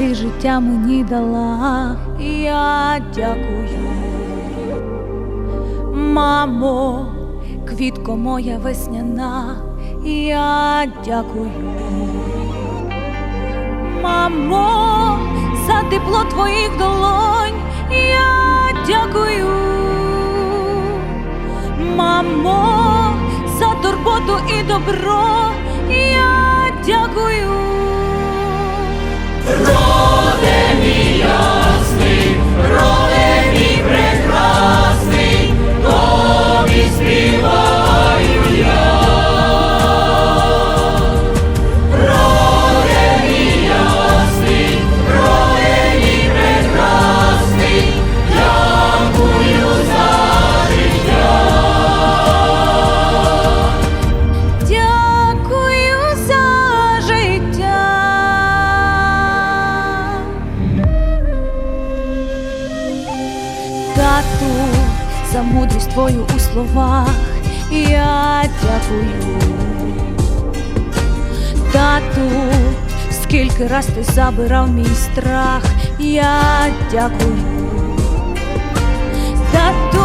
життя мені дала, я дякую. Мамо, квітко моя весняна, я дякую. Мамо, за тепло твоїх долонь, я дякую. Мамо, за турботу і добро, я. Дякую за мудрість твою у словах. Я дякую, тату, скільки раз ти забирав мій страх, я дякую, тату.